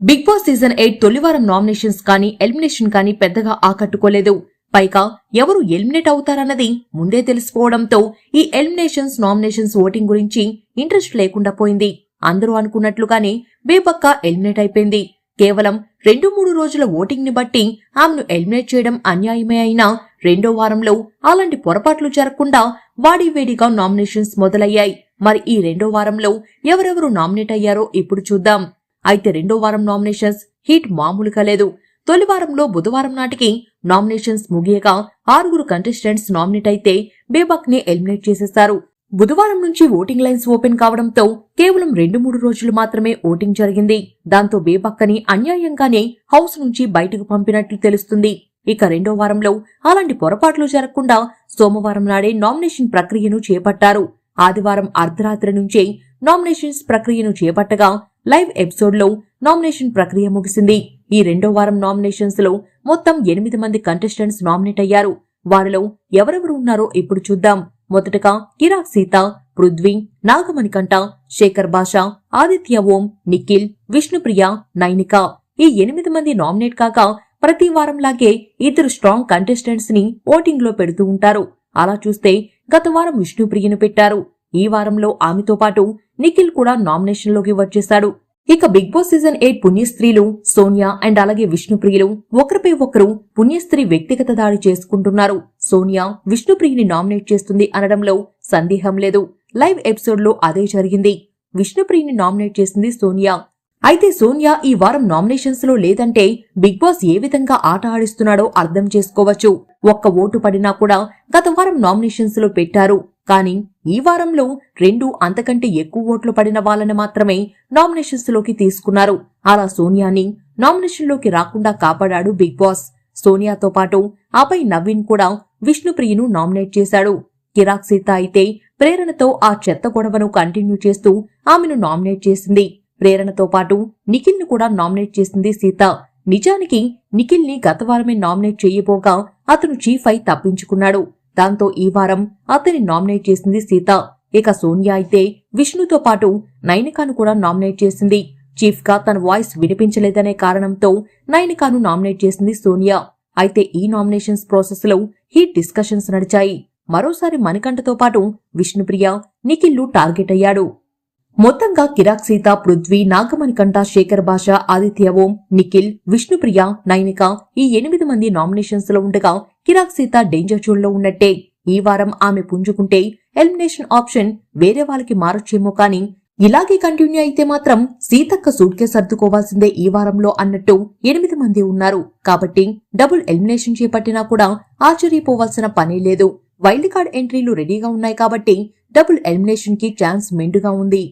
Big boss season eight తొలివారం nominations కానీ elimination కానీ పెద్దగా ఆకట్టుకోలేదు. పైగా ఎవరు ఎలిమినేట్ అవుతారన్నది ముందే తెలిసిపోవడంతో ఈ ఎలిమినేషన్స్ నామినేషన్స్ ఓటింగ్ గురించి ఇంట్రెస్ట్ లేకుండా పోయింది. అందరూ అనుకున్నట్లుగానే బేబక్క ఎలిమినేట్ అయిపోయింది. కేవలం రెండు మూడు రోజుల ఓటింగ్ని బట్టి ఆమెను ఎలిమినేట్ చేయడం అన్యాయమే అయినా రెండో వారంలో అలాంటి పొరపాట్లు జరగకుండా వాడివేడిగా నామినేషన్స్ మొదలయ్యాయి. మరి ఈ రెండో వారంలో ఎవరెవరు నామినేట్ అయ్యారో ఇప్పుడు చూద్దాం. అయితే రెండో వారం నామినేషన్స్ హీట్ మామూలుగా లేదు. తొలి వారంలో బుధవారం నాటికి నామినేషన్స్ ముగియగా ఆరుగురు కంటెస్టెంట్స్ నామినేట్ అయితే బేబాక్ని ఎలిమినేట్ చేసేశారు బుధవారం నుంచి ఓటింగ్ లైన్స్ ఓపెన్ కావడంతో కేవలం రెండు మూడు రోజులు మాత్రమే ఓటింగ్ జరిగింది. దాంతో బేబక్కని అన్యాయంగానే హౌస్ నుంచి బయటకు పంపినట్లు తెలుస్తుంది. ఇక రెండో వారంలో అలాంటి పొరపాట్లు జరగకుండా సోమవారం నాడే నామినేషన్ ప్రక్రియను చేపట్టారు. ఆదివారం అర్ధరాత్రి నుంచే నామినేషన్స్ ప్రక్రియను చేపట్టగా లైవ్ ఎపిసోడ్లో నామినేషన్ ప్రక్రియ ముగిసింది. ఈ రెండో వారం నామినేషన్స్లో మొత్తం ఎనిమిది మంది కంటెస్టెంట్స్ నామినేట్ అయ్యారు. వారిలో ఎవరెవరు ఉన్నారో ఇప్పుడు చూద్దాం. మొదటగా కిరాక్ సీత పృథ్వీ నాగమణికంఠ శేఖర్ బాషా ఆదిత్య ఓం నిఖిల్ విష్ణుప్రియ నైనిక. ఈ ఎనిమిది మంది నామినేట్ కాక ప్రతి వారంలాగే ఇద్దరు స్ట్రాంగ్ కంటెస్టెంట్స్ని ఓటింగ్లో పెడుతూ ఉంటారు. అలా చూస్తే గత వారం విష్ణుప్రియను పెట్టారు. ఈ వారంలో ఆమెతో పాటు నిఖిల్ కూడా నామినేషన్లోకి వచ్చేశాడు. ఇక బిగ్ బాస్ సీజన్ ఎయిట్ పుణ్యస్త్రీలు సోనియా అండ్ అలాగే విష్ణుప్రియులు ఒకరిపై ఒకరు పుణ్యస్త్రీ వ్యక్తిగత దాడి చేసుకుంటున్నారు. సోనియా విష్ణుప్రియని నామినేట్ చేస్తుంది అనడంలో సందేహం లేదు. లైవ్ ఎపిసోడ్లో అదే జరిగింది. విష్ణుప్రియని నామినేట్ చేసింది సోనియా. అయితే సోనియా ఈ వారం నామినేషన్స్లో లేదంటే బిగ్ బాస్ ఏ విధంగా ఆట ఆడిస్తున్నాడో అర్థం చేసుకోవచ్చు. ఒక్క ఓటు పడినా కూడా గత వారం నామినేషన్స్లో పెట్టారు. కానీ ఈ వారంలో రెండు అంతకంటే ఎక్కువ ఓట్లు పడిన వాళ్ళని మాత్రమే నామినేషన్స్లోకి తీసుకున్నారు. అలా సోనియాని నామినేషన్లోకి రాకుండా కాపాడాడు బిగ్ బాస్. సోనియాతో పాటు ఆపై నవీన్ కూడా విష్ణుప్రియను నామినేట్ చేశాడు. కిరాక్ సీత అయితే ప్రేరణతో ఆ చెత్త గొడవను కంటిన్యూ చేస్తూ ఆమెను నామినేట్ చేసింది. ప్రేరణతో పాటు నిఖిల్ను కూడా నామినేట్ చేసింది సీత. నిజానికి నిఖిల్ని గత వారమే నామినేట్ చేయబోగా అతను చీఫ్ అయి తప్పించుకున్నాడు. దాంతో ఈ వారం అతన్ని నామినేట్ చేసింది సీత. ఇక సోనియా అయితే విష్ణుతో పాటు నైనికాను కూడా నామినేట్ చేసింది. చీఫ్గా తన వాయిస్ వినిపించలేదనే కారణంతో నైనికాను నామినేట్ చేసింది సోనియా. అయితే ఈ నామినేషన్స్ ప్రాసెస్లో హీట్ డిస్కషన్స్ నడిచాయి. మరోసారి మణికంఠతో పాటు విష్ణుప్రియ నిఖిల్లు టార్గెట్ అయ్యాడు. మొత్తంగా కిరాక్ సీత పృథ్వీ నాగమణికంఠ శేఖర్ భాష ఆదిత్య ఓం నిఖిల్ విష్ణుప్రియ నైనిక ఈ ఎనిమిది మంది నామినేషన్స్లో ఉండగా కిరాక్ సీత డేంజర్ జోన్లో ఉన్నట్టే. ఈ వారం ఆమె పుంజుకుంటే ఎలిమినేషన్ ఆప్షన్ వేరే వాళ్ళకి మారొచ్చేమో కానీ ఇలాగే కంటిన్యూ అయితే మాత్రం సీతక్క సూట్కే సర్దుకోవాల్సిందే ఈ వారంలో అన్నట్టు ఎనిమిది మంది ఉన్నారు. కాబట్టి డబుల్ ఎలిమినేషన్ చేపట్టినా కూడా ఆశ్చర్యపోవాల్సిన పనే లేదు. వైల్డ్ కార్డ్ ఎంట్రీలు రెడీగా ఉన్నాయి కాబట్టి డబుల్ ఎలిమినేషన్కి ఛాన్స్ మెండుగా ఉంది.